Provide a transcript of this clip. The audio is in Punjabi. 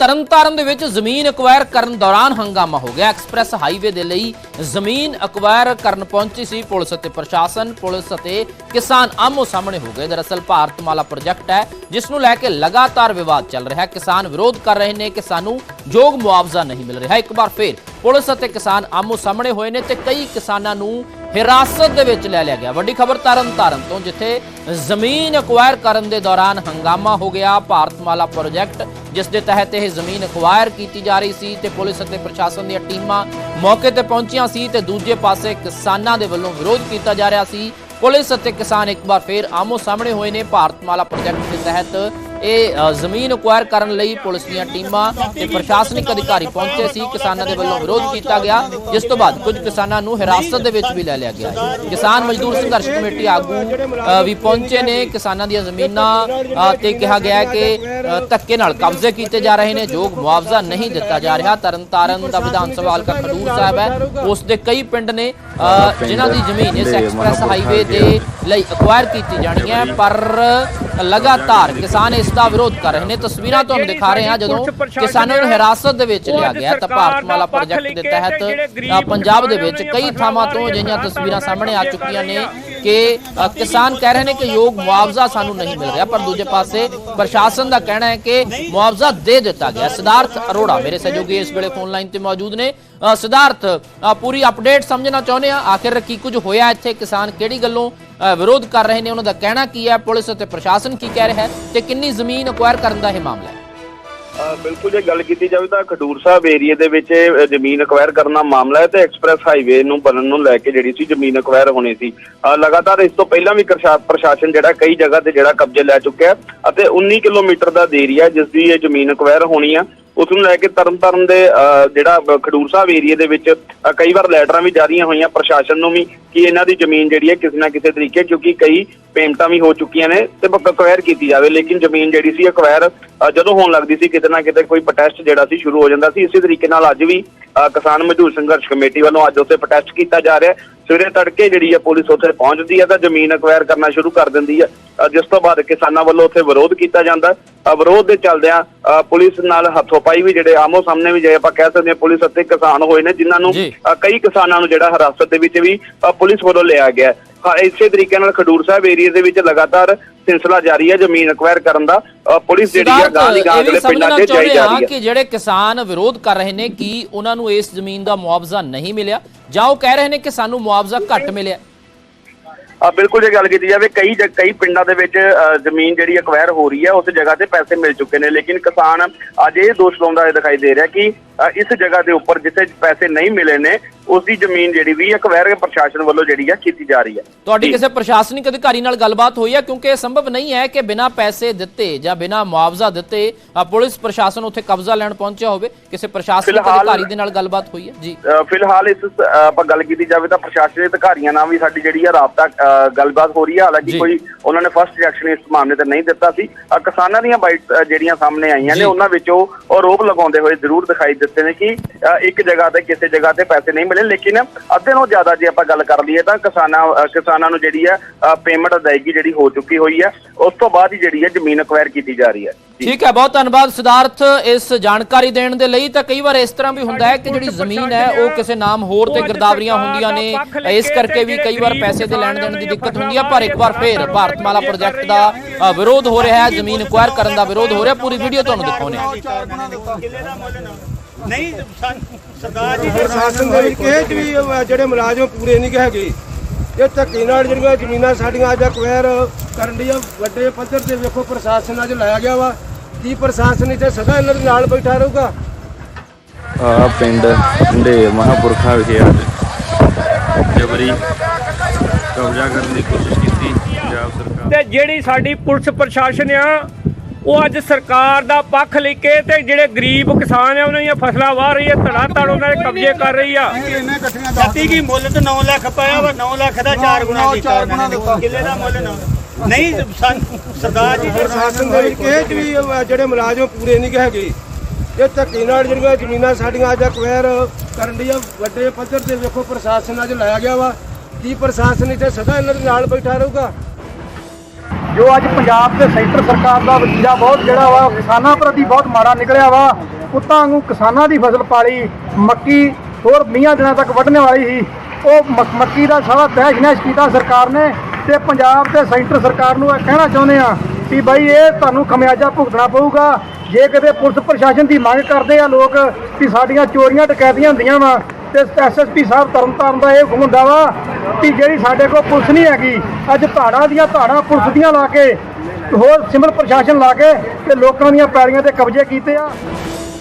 ਤਰਨਤਾਰਨ ਦੇ ਵਿੱਚ ਜ਼ਮੀਨ ਅਕਵਾਇਰ ਕਰਨ ਦੌਰਾਨ ਹੰਗਾਮਾ ਹੋ ਗਿਆ। ਐਕਸਪ੍ਰੈਸ ਹਾਈਵੇ ਦੇ ਲਈ ਜ਼ਮੀਨ ਅਕਵਾਇਰ ਕਰਨ ਪਹੁੰਚੀ ਸੀ ਪੁਲਿਸ ਅਤੇ ਪ੍ਰਸ਼ਾਸਨ। ਪੁਲਿਸ ਅਤੇ ਕਿਸਾਨ ਆਮੋ ਸਾਹਮਣੇ ਹੋ ਗਏ। ਦਰਅਸਲ ਭਾਰਤਮਾਲਾ ਪ੍ਰੋਜੈਕਟ ਹੈ, ਜਿਸ ਨੂੰ ਲੈ ਕੇ ਲਗਾਤਾਰ ਵਿਵਾਦ ਚੱਲ ਰਿਹਾ ਹੈ। ਕਿਸਾਨ ਵਿਰੋਧ ਕਰ ਰਹੇ ਨੇ ਕਿ ਸਾਨੂੰ ਯੋਗ ਮੁਆਵਜ਼ਾ ਨਹੀਂ ਮਿਲ ਰਿਹਾ। ਇੱਕ ਵਾਰ ਫੇਰ ਪੁਲਿਸ ਅਤੇ ਕਿਸਾਨ ਆਮੋ ਸਾਹਮਣੇ ਹੋਏ ਨੇ ਤੇ ਕਈ ਕਿਸਾਨਾਂ ਨੂੰ ਹਿਰਾਸਤ ਦੇ ਵਿੱਚ ਲੈ ਲਿਆ ਗਿਆ। ਵੱਡੀ ਖਬਰ ਤਰਨਤਾਰਨ ਤੋਂ, ਜਿੱਥੇ ਜ਼ਮੀਨ ਅਕਵਾਇਰ ਕਰਨ ਦੇ ਦੌਰਾਨ ਹੰਗਾਮਾ ਹੋ ਗਿਆ। ਭਾਰਤਮਾਲਾ ਪ੍ਰੋਜੈਕਟ ਜਿਸ ਦੇ ਤਹਿਤ ਇਹ ਜ਼ਮੀਨ ਅਕਵਾਇਰ ਕੀਤੀ ਜਾ ਰਹੀ ਸੀ ਤੇ ਪੁਲਿਸ ਅਤੇ ਪ੍ਰਸ਼ਾਸਨ ਦੀਆਂ ਟੀਮਾਂ ਮੌਕੇ ਤੇ ਪਹੁੰਚੀਆਂ ਸੀ ਤੇ ਦੂਜੇ ਪਾਸੇ ਕਿਸਾਨਾਂ ਦੇ ਵੱਲੋਂ ਵਿਰੋਧ ਕੀਤਾ ਜਾ ਰਿਹਾ ਸੀ। ਪੁਲਿਸ ਅਤੇ ਕਿਸਾਨ ਇੱਕ ਵਾਰ ਫੇਰ ਆਮੋ ਸਾਹਮਣੇ ਹੋਏ ਨੇ। ਭਾਰਤਮਾਲਾ ਪ੍ਰੋਜੈਕਟ ਦੇ ਤਹਿਤ ਇਹ ਜ਼ਮੀਨ ਅਕਵਾਇਰ ਕਰਨ ਲਈ ਪੁਲਿਸ ਦੀਆਂ ਟੀਮਾਂ ਤੇ ਪ੍ਰਸ਼ਾਸਨਿਕ ਅਧਿਕਾਰੀ ਪਹੁੰਚੇ ਸੀ। ਕਿਸਾਨਾਂ ਦੇ ਵੱਲੋਂ ਵਿਰੋਧ ਕੀਤਾ ਗਿਆ, ਜਿਸ ਤੋਂ ਬਾਅਦ ਕੁਝ ਕਿਸਾਨਾਂ ਨੂੰ ਹਿਰਾਸਤ ਦੇ ਵਿੱਚ ਵੀ ਲੈ ਲਿਆ ਗਿਆ। ਕਿਸਾਨ ਮਜ਼ਦੂਰ ਸੰਘਰਸ਼ ਕਮੇਟੀ ਆਗੂ ਵੀ ਪਹੁੰਚੇ ਨੇ। ਕਿਸਾਨਾਂ ਦੀਆਂ ਜ਼ਮੀਨਾਂ ਤੇ ਕਿਹਾ ਗਿਆ ਕਿ ਧੱਕੇ ਨਾਲ ਕਬਜ਼ੇ ਕੀਤੇ ਜਾ ਰਹੇ ਨੇ ਯੋਗ ਮੁਆਵਜ਼ਾ ਨਹੀਂ ਦਿੱਤਾ ਜਾ ਰਿਹਾ। ਤਰਨਤਾਰਨ ਦਾ ਵਿਧਾਨ ਸਭਾ ਹਲਕਾ ਖਡੂਰ ਸਾਹਿਬ ਹੈ। ਉਸ ਦੇ ਕਈ ਪਿੰਡ ਨੇ ਜਿਨ੍ਹਾਂ ਦੀ ਜ਼ਮੀਨ ਇਸ ਐਕਸਪ੍ਰੈਸ ਹਾਈਵੇ ਦੇ ਲਈ ਅਕਵਾਇਰ ਕੀਤੀ ਜਾਣੀ ਹੈ, ਪਰ ਲਗਾਤਾਰ ਕਿਸਾਨ ਇਸ ਦਾ ਵਿਰੋਧ ਕਰ ਰਹੇ ਨੇ। ਤਸਵੀਰਾਂ ਤੁਹਾਨੂੰ ਦਿਖਾ ਰਹੇ ਹਾਂ, ਜਦੋਂ ਕਿਸਾਨਾਂ ਨੂੰ ਹਿਰਾਸਤ ਦੇ ਵਿੱਚ ਲਿਆ ਗਿਆ ਤਾਂ ਭਾਰਤਮਾਲਾ ਪ੍ਰੋਜੈਕਟ ਦੇ ਤਹਿਤ ਪੰਜਾਬ ਦੇ ਵਿੱਚ ਕਈ ਥਾਵਾਂ ਤੋਂ ਅਜਿਹੀਆਂ ਤਸਵੀਰਾਂ ਸਾਹਮਣੇ ਆ ਚੁੱਕੀਆਂ ਨੇ। ਕਿ ਕਿਸਾਨ ਕਹਿ ਰਹੇ ਨੇ ਕਿ ਯੋਗ ਮੁਆਵਜ਼ਾ ਸਾਨੂੰ ਨਹੀਂ ਮਿਲ ਰਿਹਾ। ਪਰ ਦੂਜੇ ਪਾਸੇ ਪ੍ਰਸ਼ਾਸਨ ਦਾ ਕਹਿਣਾ ਹੈ ਕਿ ਮੁਆਵਜ਼ਾ ਦੇ ਦਿੱਤਾ ਗਿਆ। ਸਿਧਾਰਥ ਅਰੋੜਾ ਮੇਰੇ ਸਹਿਯੋਗੀ ਇਸ ਵੇਲੇ ਫੋਨ ਲਾਈਨ ਤੇ ਮੌਜੂਦ ਨੇ। ਸਿਧਾਰਥ ਪੂਰੀ ਅਪਡੇਟ ਸਮਝਣਾ ਚਾਹੁੰਦੇ ਆ? ਆਖਿਰ ਕੀ ਕੁਝ ਹੋਇਆ ਇੱਥੇ? ਕਿਸਾਨ ਕਿਹੜੀ ਗੱਲੋਂ ਵਿਰੋਧ ਕਰ ਰਹੇ ਨੇ? ਉਹਨਾਂ ਦਾ ਕਹਿਣਾ ਕੀ ਹੈ? ਪੁਲਿਸ ਅਤੇ ਪ੍ਰਸ਼ਾਸਨ ਕੀ ਕਹਿ ਰਿਹਾ ਹੈ? ਤੇ ਕਿੰਨੀ ਜ਼ਮੀਨ ਅਕਵਾਇਰ ਕਰਨ ਦਾ ਇਹ ਮਾਮਲਾ ਹੈ? ਬਿਲਕੁਲ ਜੇ ਗੱਲ ਕੀਤੀ ਜਾਵੇ ਤਾਂ ਖਡੂਰ ਸਾਹਿਬ ਏਰੀਏ ਦੇ ਵਿੱਚ ਜ਼ਮੀਨ ਅਕਵਾਇਰ ਕਰਨ ਦਾ ਮਾਮਲਾ ਹੈ ਤੇ ਐਕਸਪ੍ਰੈਸ ਹਾਈਵੇ ਨੂੰ ਬਣਨ ਨੂੰ ਲੈ ਕੇ ਜਿਹੜੀ ਸੀ ਜ਼ਮੀਨ ਅਕਵਾਇਰ ਹੋਣੀ ਸੀ। ਲਗਾਤਾਰ ਇਸ ਤੋਂ ਪਹਿਲਾਂ ਵੀ ਕਰਸ਼ਾ- ਪ੍ਰਸ਼ਾਸਨ ਜਿਹੜਾ ਕਈ ਜਗ੍ਹਾ ਤੇ ਜਿਹੜਾ ਕਬਜ਼ੇ ਲੈ ਚੁੱਕਿਆ ਅਤੇ 19 ਕਿਲੋਮੀਟਰ ਦਾ ਏਰੀਆ ਜਿਸ ਦੀ ਇਹ ਜ਼ਮੀਨ ਅਕਵਾਇਰ ਹੋਣੀ ਆ। ਉਸ ਨੂੰ ਲੈ ਕੇ ਤਰਨਤਾਰਨ ਦੇ ਅ, ਜਿਹੜਾ ਖਡੂਰ ਸਾਹਿਬ ਏਰੀਏ ਦੇ ਵਿੱਚ ਕਈ ਵਾਰ ਲੈਟਰਾਂ ਵੀ ਜਾਰੀਆਂ ਹੋਈਆਂ ਪ੍ਰਸ਼ਾਸਨ ਨੂੰ ਵੀ ਕਿ ਇਹਨਾਂ ਦੀ ਜ਼ਮੀਨ ਜਿਹੜੀ ਹੈ ਕਿਸੇ ਨਾ ਕਿਸੇ ਤਰੀਕੇ ਕਿਉਂਕਿ ਕਈ ਪੇਮੈਂਟਾਂ ਵੀ ਹੋ ਚੁੱਕੀਆਂ ਨੇ ਤੇ ਅਕਵਾਇਰ ਕੀਤੀ ਜਾਵੇ। ਲੇਕਿਨ ਜ਼ਮੀਨ ਜਿਹੜੀ ਸੀ ਅਕਵਾਇਰ ਜਦੋਂ ਹੋਣ ਲੱਗਦੀ ਸੀ ਕਿਤੇ ਨਾ ਕਿਤੇ ਕੋਈ ਪ੍ਰੋਟੈਸਟ ਜਿਹੜਾ ਸੀ ਸ਼ੁਰੂ ਹੋ ਜਾਂਦਾ ਸੀ। ਇਸੇ ਤਰੀਕੇ ਨਾਲ ਅੱਜ ਵੀ ਅ, ਕਿਸਾਨ ਮਜ਼ਦੂਰ ਸੰਘਰਸ਼ ਕਮੇਟੀ ਵੱਲੋਂ ਅੱਜ ਉੱਥੇ ਪ੍ਰੋਟੈਸਟ ਕੀਤਾ ਜਾ ਰਿਹਾ ਸਵੇਰੇ ਤੜਕੇ ਜਿਹੜੀ ਹੈ ਪੁਲਿਸ ਉੱਥੇ ਪਹੁੰਚਦੀ ਹੈ ਤਾਂ ਜ਼ਮੀਨ ਅਕਵਾਇਰ ਕਰਨਾ ਸ਼ੁਰੂ ਕਰ ਦਿੰਦੀ ਅ, ਜਿਸ ਤੋਂ ਬਾਅਦ ਕਿਸਾਨਾਂ ਵੱਲੋਂ ਉੱਥੇ ਵਿਰੋਧ ਕੀਤਾ ਜਾਂਦਾ। ਵਿਰੋਧ ਦੇ ਚੱਲਦਿਆਂ ਪੁਲਿਸ ਨਾਲ ਹੱਥੋਂਪਾਈ ਵੀ ਜਿਹੜੇ ਆਮੋ ਸਾਹਮਣੇ ਵੀ ਜੇ ਆਪਾਂ ਕਹਿ ਸਕਦੇ ਹਾਂ ਪੁਲਿਸ ਅਤੇ ਕਿਸਾਨ ਹੋਏ ਨੇ ਜਿਨ੍ਹਾਂ ਨੂੰ ਕਈ ਕਿਸਾਨਾਂ ਨੂੰ ਜਿਹੜਾ ਹਿਰਾਸਤ ਦੇ ਵਿੱਚ ਵੀ ਪੁਲਿਸ ਵੱਲੋਂ ਲਿਆ ਗਿਆ। ਇਸੇ ਤਰੀਕੇ ਨਾਲ ਖਡੂਰ ਸਾਹਿਬ ਏਰੀਆ ਦੇ ਵਿੱਚ ਲਗਾਤਾਰ ਸਿਲਸਿਲਾ ਜਾਰੀ ਹੈ ਜ਼ਮੀਨ ਅਕਵਾਇਰ ਕਰਨ ਦਾ। ਪੁਲਿਸ ਜਿਹੜੀ ਹੈ ਗਾਂ ਦੀ ਗਾਂ ਅਗਲੇ ਪਿੰਡਾਂ 'ਚ ਜਾਈ ਜਾ ਰਹੀ ਹੈ। ਕਿ ਜਿਹੜੇ ਕਿਸਾਨ ਵਿਰੋਧ ਕਰ ਰਹੇ ਨੇ ਕੀ ਉਹਨਾਂ ਨੂੰ ਇਸ ਜ਼ਮੀਨ ਦਾ ਮੁਆਵਜ਼ਾ ਨਹੀਂ ਮਿਲਿਆ। ਜਾਂ ਉਹ ਕਹਿ ਰਹੇ ਨੇ ਕਿ ਸਾਨੂੰ ਮੁਆਵਜ਼ਾ ਘੱਟ ਮਿਲਿਆ। ਆ ਬਿਲਕੁਲ ਜੇ ਗੱਲ ਕੀਤੀ ਜਾਵੇ ਕਈ ਕਈ ਪਿੰਡਾਂ ਦੇ ਵਿੱਚ ਜ਼ਮੀਨ ਜਿਹੜੀ ਅਕਵਾਇਰ ਹੋ ਰਹੀ ਹੈ ਉਸ ਜਗ੍ਹਾ ਤੇ ਪੈਸੇ ਮਿਲ ਚੁੱਕੇ ਨੇ। ਲੇਕਿਨ ਕਿਸਾਨ ਅੱਜ ਇਹ ਦੋਸ਼ ਲਾਉਂਦਾ ਦਿਖਾਈ ਦੇ ਰਿਹਾ ਕਿ ਇਸ ਜਗ੍ਹਾ ਦੇ ਉੱਪਰ ਜਿੱਥੇ ਪੈਸੇ ਨਹੀਂ ਮਿਲੇ ਨੇ ਉਸ ਦੀ ਜ਼ਮੀਨ ਜਿਹੜੀ ਵੀ ਅਕਵਾਇਰ ਪ੍ਰਸ਼ਾਸਨ ਵੱਲੋਂ ਜਿਹੜੀ ਹੈ ਕੀਤੀ ਜਾ ਰਹੀ ਹੈ। ਤੁਹਾਡੀ। ਕਿਸੇ ਪ੍ਰਸ਼ਾਸਨਿਕ ਅਧਿਕਾਰੀ ਨਾਲ ਗੱਲਬਾਤ ਹੋਈ ਹੈ ਕਿਉਂਕਿ ਇਹ ਸੰਭਵ ਨਹੀਂ ਹੈ ਕਿ ਬਿਨਾਂ ਪੈਸੇ ਦਿੱਤੇ ਜਾਂ ਬਿਨਾਂ ਮੁਆਵਜ਼ਾ ਦਿੱਤੇ ਪੁਲਿਸ ਪ੍ਰਸ਼ਾਸਨ ਉੱਥੇ ਕਬਜ਼ਾ ਲੈਣ ਪਹੁੰਚਿਆ ਹੋਵੇ। ਕਿਸੇ ਪ੍ਰਸ਼ਾਸਨਿਕ ਫਿਲਹਾਲ- ਅਧਿਕਾਰੀ ਦੇ ਨਾਲ ਗੱਲਬਾਤ ਹੋਈ ਹੈ? ਜੀ। ਫਿਲਹਾਲ ਇਸ ਆਪਾਂ ਗੱਲ ਕੀਤੀ ਜਾਵੇ ਤਾਂ ਪ੍ਰਸ਼ਾਸਨ ਦੇ ਅਧਿਕਾਰੀਆਂ ਨਾਲ ਵੀ ਸਾਡੀ ਜਿਹੜੀ ਹੈ ਰਾਬਤਾ ਗੱਲਬਾਤ ਹੋ ਰਹੀ ਹੈ। ਹਾਲਾਂਕਿ। ਕੋਈ ਉਹਨਾਂ ਨੇ ਫਸਟ ਰਿਐਕਸ਼ਨ ਇਸ ਮਾਮਲੇ ਤੇ ਨਹੀਂ ਦਿੱਤਾ ਸੀ। ਕਿਸਾਨਾਂ ਦੀਆਂ ਬਾਈਟ ਜਿਹੜੀਆਂ ਸਾਹਮਣੇ ਆਈਆਂ। ਨੇ ਉਹਨਾਂ ਵਿੱਚ ਉਹ ਆਰੋਪ ਲਗਾਉਂਦੇ ਹੋਏ ਜ਼ਰੂਰ ਦਿਖਾਈ ਦਿੱਤੇ ਨੇ ਕਿ ਇੱਕ ਜਗ੍ਹਾ ਤੇ ਕਿਸੇ ਜਗ੍ਹਾ ਤੇ ਪੈਸੇ ਨਹੀਂ ਮਿਲੇ। ਲੇਕਿਨ ਅੱਧੇ ਨਾਲੋਂ ਜ਼ਿਆਦਾ ਜੇ ਆਪਾਂ ਗੱਲ ਕਰ ਲਈਏ ਤਾਂ ਕਿਸਾਨਾਂ ਕਿਸਾਨਾਂ ਨੂੰ ਜਿਹੜੀ ਹੈ ਪੇਮੈਂਟ ਅਦਾਇਗੀ ਜਿਹੜੀ ਹੋ ਚੁੱਕੀ ਹੋਈ ਹੈ ਉਸ ਤੋਂ ਬਾਅਦ ਹੀ ਜਿਹੜੀ ਹੈ ਜ਼ਮੀਨ ਅਕਵਾਇਰ ਕੀਤੀ ਜਾ ਰਹੀ ਹੈ। ਠੀਕ ਹੈ ਬਹੁਤ ਧੰਨਵਾਦ ਸਿਧਾਰਥ ਇਸ ਜਾਣਕਾਰੀ ਦੇਣ ਦੇ ਲਈ। ਤਾਂ ਕਈ ਵਾਰ ਇਸ ਤਰ੍ਹਾਂ ਵੀ ਹੁੰਦਾ ਹੈ ਕਿ ਜਿਹੜੀ ਜ਼ਮੀਨ ਹੈ ਉਹ ਕਿਸੇ ਨਾਮ ਹੋਰ ਤੇ ਗਿਰਦਾਵਰੀਆਂ ਹੁੰਦੀਆਂ ਨੇ ਇਸ ਕਰਕੇ ਵੀ ਕਈ ਵਾਰ ਪੈਸੇ ਦੇ ਲੈਣ ਦੇਣ ਦੀ ਦਿੱਕਤ ਹੁੰਦੀ ਹੈ ਪਰ ਇੱਕ ਵਾਰ ਫੇਰ ਭਾਰਤਮਾਲਾ ਪ੍ਰੋਜੈਕਟ ਦਾ ਵਿਰੋਧ ਹੋ ਰਿਹਾ ਹੈ ਜ਼ਮੀਨ ਅਕਵਾਇਰ ਕਰਨ ਦਾ ਵਿਰੋਧ ਹੋ ਰਿਹਾ ਪੂਰੀ ਵੀਡੀਓ ਤੁਹਾਨੂੰ ਦਿਖਾਉਂਦੇ ਹਾਂ। ਨਹੀਂ ਸਾਨੂੰ ਸਰਦਾਰ ਜੀ ਪ੍ਰਸ਼ਾਸਨ ਦੇ ਵਿੱਚ ਇਹ ਵੀ ਜਿਹੜੇ ਮੁਲਾਜ਼ਮ ਪੂਰੇ ਨਹੀਂ ਹੈਗੇ ਇਹ ਧੱਕੇ ਨਾਲ ਜਿਹੜੀਆਂ ਜ਼ਮੀਨਾਂ ਸਾਡੀਆਂ ਅੱਜ ਅਕਵਾਇਰ ਕਰਨ ਦੀਆਂ ਵੱਡੇ ਪੱਧਰ ਤੇ ਵੇਖੋ ਪ੍ਰਸ਼ਾਸਨ ਅੱਜ ਲਾਇਆ ਗਿਆ ਵਾ ਕੀ ਪ੍ਰਸ਼ਾਸਨ ਇੱਥੇ ਸਦਾ ਇਹਨਾਂ ਦੇ ਨਾਲ ਬੈਠਾ ਰਹੂਗਾ? ਆ ਪਿੰਡ ਢੰਡੇ ਮਹਾਪੁਰਖਾਂ ਵਿਖੇ ਅੱਜ ਜਬਰੀ ਕਬਜ਼ਾ ਕਰਨ ਦੀ ਕੋਸ਼ਿਸ਼ ਕੀਤੀ ਪੰਜਾਬ ਸਰਕਾਰ। ਤੇ ਜਿਹੜੀ ਸਾਡੀ ਪੁਲਿਸ ਪ੍ਰਸ਼ਾਸਨ ਆ ਉਹ ਅੱਜ ਸਰਕਾਰ ਦਾ ਪੱਖ ਲੈ ਕੇ ਤੇ ਜਿਹੜੇ ਗਰੀਬ ਕਿਸਾਨ ਆ ਉਹਨਾਂ ਦੀਆਂ ਫਸਲਾਂ ਵਾਹ ਰਹੀ ਹੈ ਧੜਾ ਧੜ ਉਹਨਾਂ ਦੇ ਕਬਜ਼ੇ ਕਰ ਰਹੀ ਆ। ਛੱਤੀ ਕੀ ਮੁੱਲ ਤੇ 9 ਲੱਖ ਪਾਇਆ ਵਾ 9 ਲੱਖ ਦਾ 4 ਗੁਣਾ ਕੀਤਾ ਉਹਨਾਂ ਨੇ। ਕਿੱਲੇ ਦਾ ਮੁੱਲ ਨੌ- ਨਹੀਂ ਸਰਦਾਰ ਜੀ ਪ੍ਰਸ਼ਾਸਨ ਦੇ ਵਿੱਚ ਵੀ ਜਿਹੜੇ ਮੁਲਾਜ਼ਮ ਪੂਰੇ ਨਹੀਂ ਹੈਗੇ। ਇਹ ਧੱਕੇ ਨਾਲ ਜਿਹੜੀਆਂ ਜ਼ਮੀਨਾਂ ਸਾਡੀਆਂ ਅੱਜ ਅਕਵਾਇਰ ਕਰਨ ਦੀਆਂ ਵੱਡੇ ਪੱਧਰ ਤੇ ਵੇਖੋ ਪ੍ਰਸ਼ਾਸਨ ਅੱਜ ਲਾਇਆ ਗਿਆ ਵਾ। ਕੀ ਪ੍ਰਸ਼ਾਸਨ ਇੱਥੇ ਸਦਾ ਇਹਨਾਂ ਦੇ ਨਾਲ ਬੈਠਾ ਰਹੂਗਾ? ਜੋ ਅੱਜ ਪੰਜਾਬ ਤੇ ਸੈਂਟਰ ਸਰਕਾਰ ਦਾ ਵਤੀਰਾ ਬਹੁਤ ਜਿਹੜਾ ਵਾ, ਕਿਸਾਨਾਂ ਪ੍ਰਤੀ ਬਹੁਤ ਮਾੜਾ ਨਿਕਲਿਆ ਵਾ। ਪੁੱਤਾਂ ਵਾਂਗੂ ਕਿਸਾਨਾਂ ਦੀ ਫਸਲ ਪਾਲੀ, ਮੱਕੀ ਹੋਰ 20 ਦਿਨਾਂ ਤੱਕ ਵੱਢਣ ਵਾਲੀ ਸੀ। ਉਹ ਮ- ਮੱਕੀ ਦਾ ਸਾਰਾ ਤਹਿਸ਼ ਨਹਿਸ਼ ਕੀਤਾ ਸਰਕਾਰ ਨੇ ਤੇ ਪੰਜਾਬ ਤੇ ਸੈਂਟਰ ਸਰਕਾਰ ਨੂੰ ਇਹ ਕਹਿਣਾ ਚਾਹੁੰਦੇ ਆ ਕਿ ਬਾਈ ਇਹ ਤੁਹਾਨੂੰ ਖਮਿਆਜਾ ਭੁਗਤਣਾ ਪਊਗਾ। ਜੇ ਕਿਤੇ ਪੁਲਿਸ ਪ੍ਰਸ਼ਾਸਨ ਦੀ ਮੰਗ ਕਰਦੇ ਆ ਲੋਕ ਕਿ ਸਾਡੀਆਂ ਚੋਰੀਆਂ, ਡਕੈਤੀਆਂ ਹੁੰਦੀਆਂ ਵਾ ਤੇ ਐਸਐਸਪੀ ਸਾਹਿਬ ਤਰਨਤਾਰਨ ਦਾ ਇਹ ਹੁਕਮ ਹੁੰਦਾ ਵਾ ਕਿ ਜਿਹੜੀ ਸਾਡੇ ਕੋਲ ਪੁਲਿਸ ਨਹੀਂ ਹੈਗੀ, ਅੱਜ ਧਾੜਾਂ ਦੀਆਂ ਧਾੜਾਂ ਪੁਲਿਸ ਦੀਆਂ ਲਾ ਕੇ, ਹੋਰ ਸਿਮਰ ਪ੍ਰਸ਼ਾਸਨ ਲਾ ਕੇ ਤੇ ਲੋਕਾਂ ਦੀਆਂ ਪੈੜੀਆਂ ਤੇ ਕਬਜ਼ੇ ਕੀਤੇ ਆ।